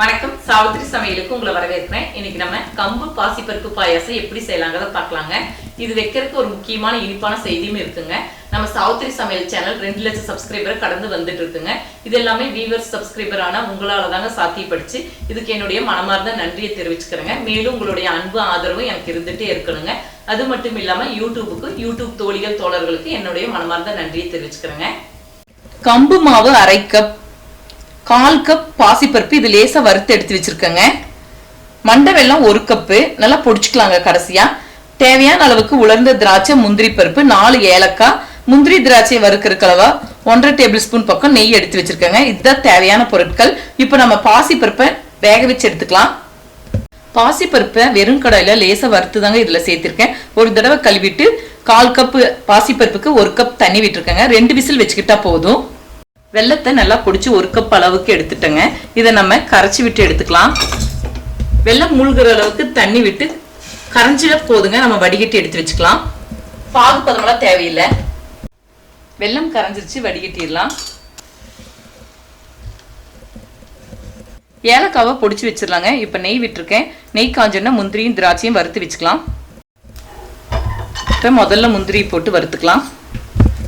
வணக்கம். சாவித்திரி சமையலுக்கு உங்களை வரவேற்கிறேன். இன்னைக்கு நம்ம கம்பு பாசிப்பருப்பு பாயாசம் எப்படி செய்யலாங்கிறத பார்க்கலாங்க. இது வைக்கிறதுக்கு ஒரு முக்கியமான இனிப்பான செய்தியும் இருக்குங்க. நம்ம சாவித்திரி சமையல் சேனல் ரெண்டு லட்சம் சப்ஸ்கிரைபர் கடந்து வந்துட்டு இருக்குங்க. இது எல்லாமே வீவர்ஸ் சப்ஸ்கிரைபரான உங்களால தாங்க சாத்தியப்படுச்சு. இதுக்கு என்னுடைய மனமார்ந்த நன்றியை தெரிவிச்சுக்கிறேங்க. மேலும் உங்களுடைய அன்பு ஆதரவும் எனக்கு இருந்துட்டே இருக்கணுங்க. அது மட்டும் இல்லாம யூடியூபுக்கு யூடியூப் தோழிகள் தோழர்களுக்கு என்னுடைய மனமார்ந்த நன்றியை தெரிவிச்சுக்கிறேங்க. கம்பு மாவு அரை கப் கால் கப் பாசிப்பருப்பு இது லேசாக வறுத்து எடுத்து வச்சுருக்கேங்க. மண்டை வெல்லம் ஒரு கப்பு. நல்லா பொடிச்சுக்கலாங்க கடைசியாக தேவையான அளவுக்கு உலர்ந்த திராட்சை முந்திரி பருப்பு நாலு ஏலக்காய். முந்திரி திராட்சை வறுக்கிறக்களவா ஒன்றரை டேபிள் ஸ்பூன் பக்கம் நெய் எடுத்து வச்சிருக்கேங்க. இதுதான் தேவையான பொருட்கள். இப்போ நம்ம பாசிப்பருப்பை வேக வச்சு எடுத்துக்கலாம். பாசிப்பருப்பை வெறும் கடாயில் லேசாக வறுத்து தாங்க இதில் சேர்த்துருக்கேன். ஒரு தடவை கழுவிட்டு கால் கப்பு பாசிப்பருப்புக்கு ஒரு கப் தண்ணி விட்டுருக்கேங்க. ரெண்டு விசில் வச்சுக்கிட்டா போதும். வெள்ளத்தை நல்லா பிடிச்சி ஒரு கப் அளவுக்கு எடுத்துட்டேங்க. இதை நம்ம கரைச்சி விட்டு எடுத்துக்கலாம். வெள்ளம் மூழ்கிற அளவுக்கு தண்ணி விட்டு கரைஞ்சிட போதுங்க. நம்ம வடிகட்டி எடுத்து வச்சுக்கலாம். பாகு பதமெல்லாம் தேவையில்லை. வெள்ளம் கரைஞ்சிருச்சு வடிகட்டிடலாம். ஏலக்காவை பொடிச்சு வச்சிடலாங்க. இப்போ நெய் விட்டுருக்கேன். நெய் காஞ்சோன்னா முந்திரியும் திராட்சையும் வறுத்து வச்சுக்கலாம். இப்போ முதல்ல முந்திரி போட்டு வறுத்துக்கலாம்.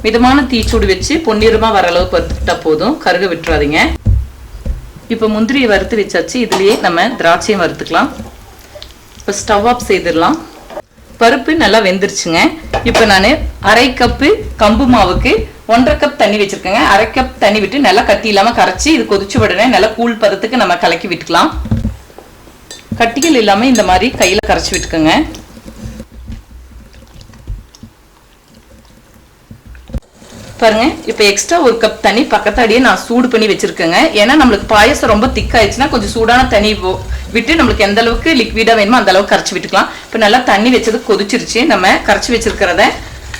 மிதமான தீச்சூடு வச்சு பொன்னிறமாக வர அளவுக்கு வறுத்துக்கிட்டா போதும். கருக விட்டுறாதீங்க. இப்போ முந்திரியை வறுத்து வச்சாச்சு. இதுலேயே நம்ம திராட்சையும் வறுத்துக்கலாம். இப்போ ஸ்டவ் ஆஃப் செய்திடலாம். பருப்பு நல்லா வெந்துருச்சுங்க. இப்போ நான் அரை கப்பு கம்பு மாவுக்கு ஒன்றரை கப் தண்ணி வச்சுருக்கேங்க. அரை கப் தண்ணி விட்டு நல்லா கட்டி இல்லாமல் கரைச்சி இது கொதிச்சு உடனே நல்லா கூழ் பதத்துக்கு நம்ம கலக்கி விட்டுக்கலாம். கட்டிகள் இல்லாமல் இந்த மாதிரி கையில் கரைச்சி விட்டுக்கோங்க. பாருங்க இப்போ எக்ஸ்ட்ரா ஒரு கப் தண்ணி பக்கத்தாடியே நான் சூடு பண்ணி வச்சிருக்கேங்க. ஏன்னா நம்மளுக்கு பாயசம் ரொம்ப திக் ஆயிடுச்சுன்னா கொஞ்சம் சூடான தண்ணி விட்டு நம்மளுக்கு எந்த அளவுக்கு லிக்விடா வேணுமோ அந்த அளவுக்கு கரைச்சி விட்டுக்கலாம். இப்போ நல்லா தண்ணி வச்சது கொதிச்சிருச்சு. நம்ம கரைச்சி வச்சிருக்கிறத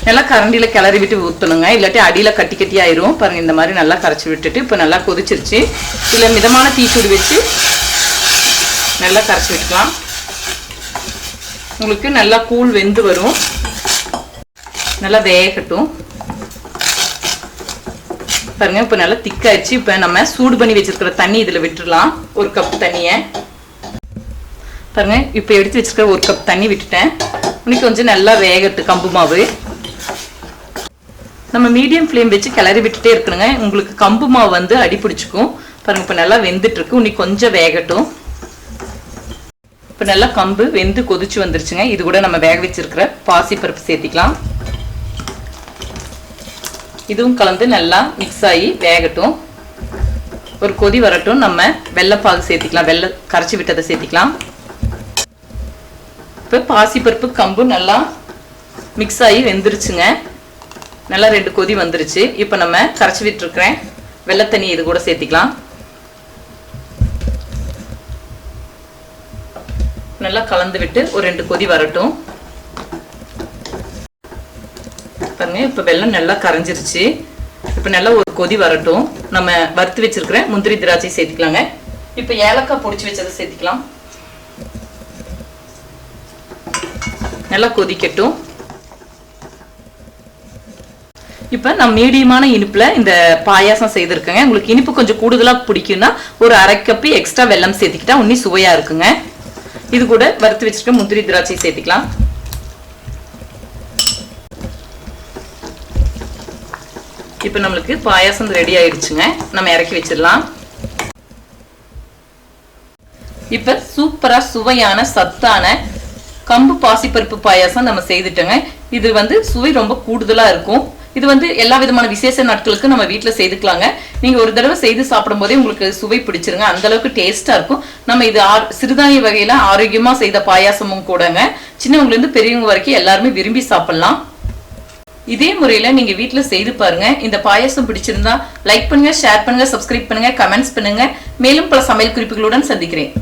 நல்லா கரண்டியில கிளறி விட்டு ஊற்றணுங்க இல்லாட்டி அடியில கட்டி கட்டி ஆயிரும். பாருங்க இந்த மாதிரி நல்லா கரைச்சி விட்டுட்டு இப்போ நல்லா கொதிச்சிருச்சு. இதுல மிதமான தீச்சூடு வச்சு நல்லா கரைச்சி விட்டுக்கலாம். உங்களுக்கு நல்லா கூழ் வெந்து வரும். நல்லா வேகட்டும். பாருங்க இப்போ நல்லா திக்காயிடுச்சு இப்போ நம்ம சூடு பண்ணி வச்சிருக்கிற தண்ணி இதில் விட்டுடலாம் ஒரு கப் தண்ணியை. பாருங்க இப்போ எடுத்து வச்சிருக்கிற ஒரு கப் தண்ணி விட்டுட்டேன். இன்னைக்கு கொஞ்சம் நல்லா வேகட்டு கம்பு மாவு. நம்ம மீடியம் ஃப்ளேம் வச்சு கிளறி விட்டுட்டே இருக்கணுங்க. உங்களுக்கு கம்பு மாவு வந்து அடி பிடிச்சிக்கும். பாருங்க இப்போ நல்லா வெந்துட்டு இருக்கு இன்னைக்கு கொஞ்சம் வேகட்டும். இப்போ நல்லா கம்பு வெந்து கொதிச்சு வந்துருச்சுங்க. இது கூட நம்ம வேக வச்சிருக்கிற பாசி பருப்பு சேர்த்திக்கலாம். இதுவும் கலந்து நல்லா மிக்ஸ் ஆகி வேகட்டும். ஒரு கொதி வரட்டும். நம்ம வெள்ளைப்பாகு சேர்த்திக்கலாம். வெள்ளை கரைச்சி விட்டதை சேர்த்திக்கலாம். இப்போ பாசிப்பருப்பு கம்பு நல்லா மிக்ஸ் ஆகி வெந்துருச்சுங்க. நல்லா ரெண்டு கொதி வந்துருச்சு. இப்போ நம்ம கரைச்சி விட்டுருக்குறேன் வெள்ளை தண்ணி இது கூட சேர்த்திக்கலாம். நல்லா கலந்து விட்டு ஒரு ரெண்டு கொதி வரட்டும். பாருங்க இப்போ வெள்ளம் நல்லா கரைஞ்சிருச்சு. இப்போ நல்லா ஒரு கொதி வரட்டும். நம்ம வறுத்து வச்சிருக்கிற முந்திரி திராட்சை சேர்த்துக்கலாங்க. இப்போ ஏலக்காய் பொடிச்சு வச்சதை சேர்த்துக்கலாம். நல்லா கொதிக்கட்டும். இப்போ நான் மீடியமான இனிப்பில் இந்த பாயாசம் செய்திருக்கேங்க. உங்களுக்கு இனிப்பு கொஞ்சம் கூடுதலாக பிடிக்கும்னா ஒரு அரை கப்பு எக்ஸ்ட்ரா வெள்ளம் சேர்த்துக்கிட்டா இன்னும் சுவையாக இருக்குங்க. இது கூட வறுத்து வச்சுருக்க முந்திரி திராட்சை சேர்த்துக்கலாம். இப்போ நம்மளுக்கு பாயாசம் ரெடி ஆயிடுச்சுங்க. நம்ம இறக்கி வச்சிடலாம். இப்போ சூப்பராக சுவையான சத்தான கம்பு பாசிப்பருப்பு பாயாசம் நம்ம செய்துட்டோங்க. இது வந்து சுவை ரொம்ப கூடுதலாக இருக்கும். இது வந்து எல்லா விதமான விசேஷ நாட்களுக்கு நம்ம வீட்டில் செய்துக்கலாங்க. நீங்கள் ஒரு தடவை செய்து சாப்பிடும் போதே உங்களுக்கு சுவை பிடிச்சிருங்க. அந்த அளவுக்கு இருக்கும். நம்ம இது ஆர்- சிறுதானிய வகையில் ஆரோக்கியமாக செய்த பாயாசமும் கூடங்க. சின்னவங்கலேருந்து பெரியவங்க வரைக்கும் எல்லாருமே விரும்பி சாப்பிட்லாம். இதே முறையில நீங்க வீட்ல செய்து பாருங்க. இந்த பாயாசம் பிடிச்சிருந்தா லைக் பண்ணுங்க ஷேர் பண்ணுங்க சப்ஸ்கிரைப் பண்ணுங்க கமெண்ட்ஸ் பண்ணுங்க. மேலும் பல சமையல் குறிப்புகளுடன் சந்திக்கிறேன்.